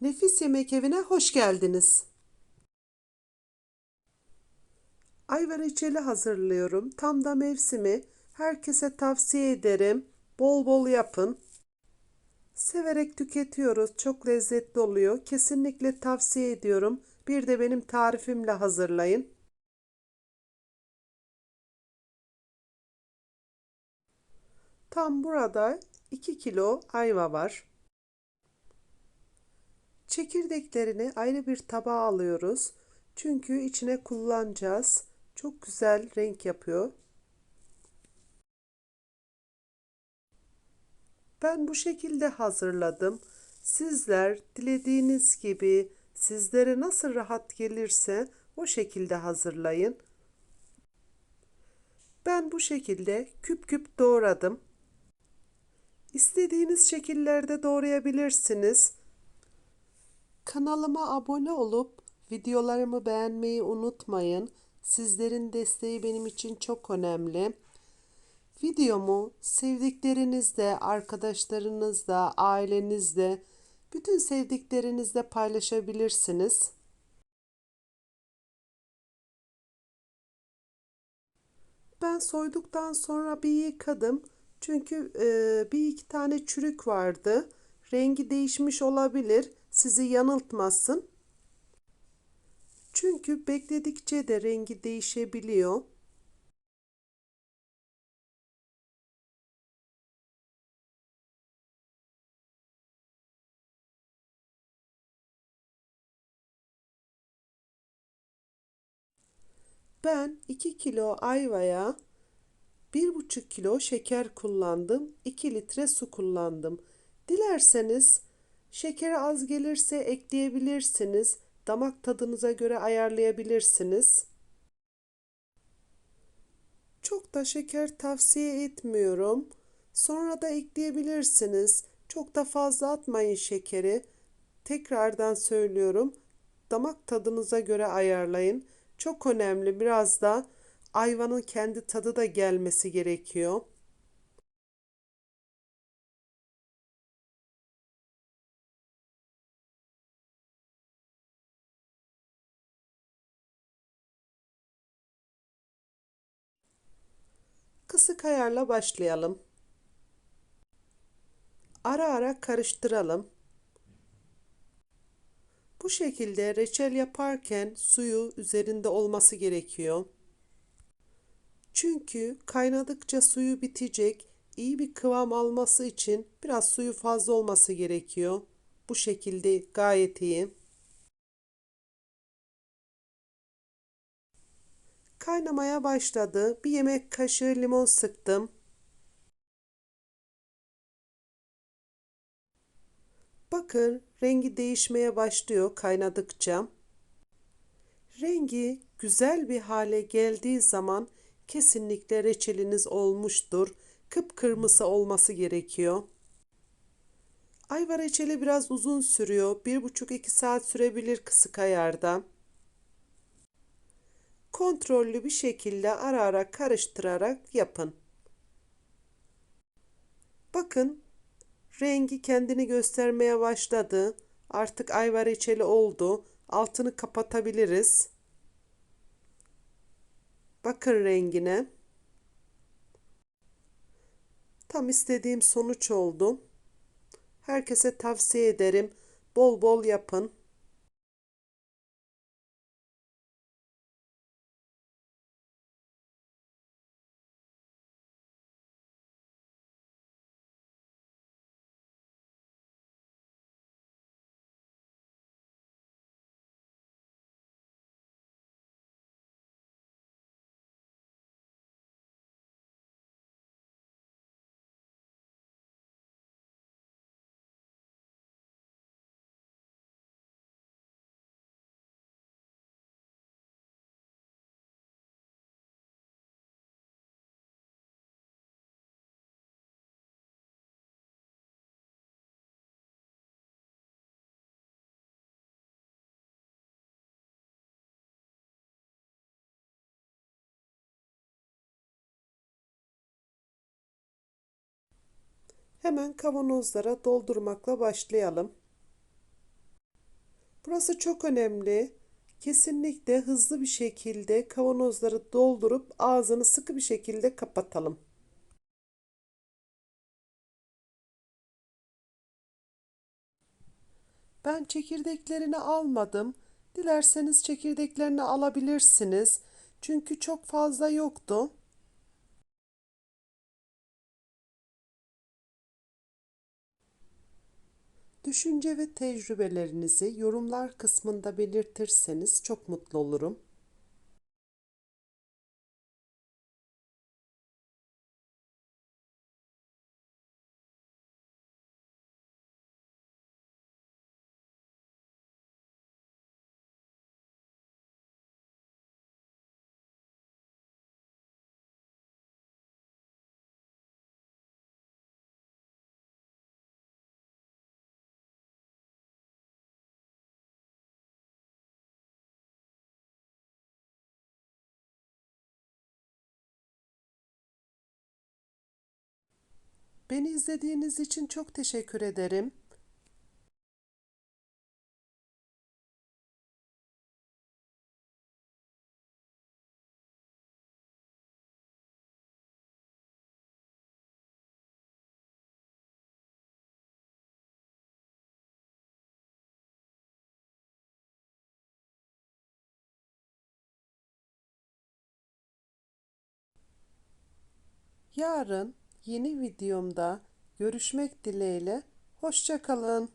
Nefis Yemek Evi'ne hoş geldiniz. Ayva reçeli hazırlıyorum. Tam da mevsimi. Herkese tavsiye ederim. Bol bol yapın. Severek tüketiyoruz. Çok lezzetli oluyor. Kesinlikle tavsiye ediyorum. Bir de benim tarifimle hazırlayın. Tam burada 2 kilo ayva var. Çekirdeklerini ayrı bir tabağa alıyoruz. Çünkü içine kullanacağız. Çok güzel renk yapıyor. Ben bu şekilde hazırladım. Sizler dilediğiniz gibi sizlere nasıl rahat gelirse o şekilde hazırlayın. Ben bu şekilde küp küp doğradım. İstediğiniz şekillerde doğrayabilirsiniz. Kanalıma abone olup videolarımı beğenmeyi unutmayın. Sizlerin desteği benim için çok önemli. Videomu sevdiklerinizle, arkadaşlarınızla, ailenizle, bütün sevdiklerinizle paylaşabilirsiniz. Ben soyduktan sonra bir yıkadım. Çünkü e, bir iki tane çürük vardı. Rengi değişmiş olabilir. Sizi yanıltmasın. Çünkü bekledikçe de rengi değişebiliyor. Ben 2 kilo ayvaya 1,5 kilo şeker kullandım. 2 litre su kullandım. Dilerseniz şekeri az gelirse ekleyebilirsiniz. Damak tadınıza göre ayarlayabilirsiniz. Çok da şeker tavsiye etmiyorum. Sonra da ekleyebilirsiniz. Çok da fazla atmayın şekeri. Tekrardan söylüyorum. Damak tadınıza göre ayarlayın. Çok önemli. Biraz da ayvanın kendi tadı da gelmesi gerekiyor. Kısık ayarla başlayalım. Ara ara karıştıralım. Bu şekilde reçel yaparken suyu üzerinde olması gerekiyor. Çünkü kaynadıkça suyu bitecek. İyi bir kıvam alması için biraz suyu fazla olması gerekiyor. Bu şekilde gayet iyi. Kaynamaya başladı. Bir yemek kaşığı limon sıktım. Bakın rengi değişmeye başlıyor kaynadıkça. Rengi güzel bir hale geldiği zaman kesinlikle reçeliniz olmuştur. Kıpkırmızı olması gerekiyor. Ayva reçeli biraz uzun sürüyor. 1,5-2 saat sürebilir kısık ayarda. Kontrollü bir şekilde ara ara karıştırarak yapın. Bakın rengi kendini göstermeye başladı. Artık ayva reçeli oldu. Altını kapatabiliriz. Bakın rengine. Tam istediğim sonuç oldu. Herkese tavsiye ederim. Bol bol yapın. Hemen kavanozlara doldurmakla başlayalım. Burası çok önemli. Kesinlikle hızlı bir şekilde kavanozları doldurup ağzını sıkı bir şekilde kapatalım. Ben çekirdeklerini almadım. Dilerseniz çekirdeklerini alabilirsiniz. Çünkü çok fazla yoktu. Düşünce ve tecrübelerinizi yorumlar kısmında belirtirseniz çok mutlu olurum. Beni izlediğiniz için çok teşekkür ederim. Yarın yeni videomda görüşmek dileğiyle. Hoşça kalın.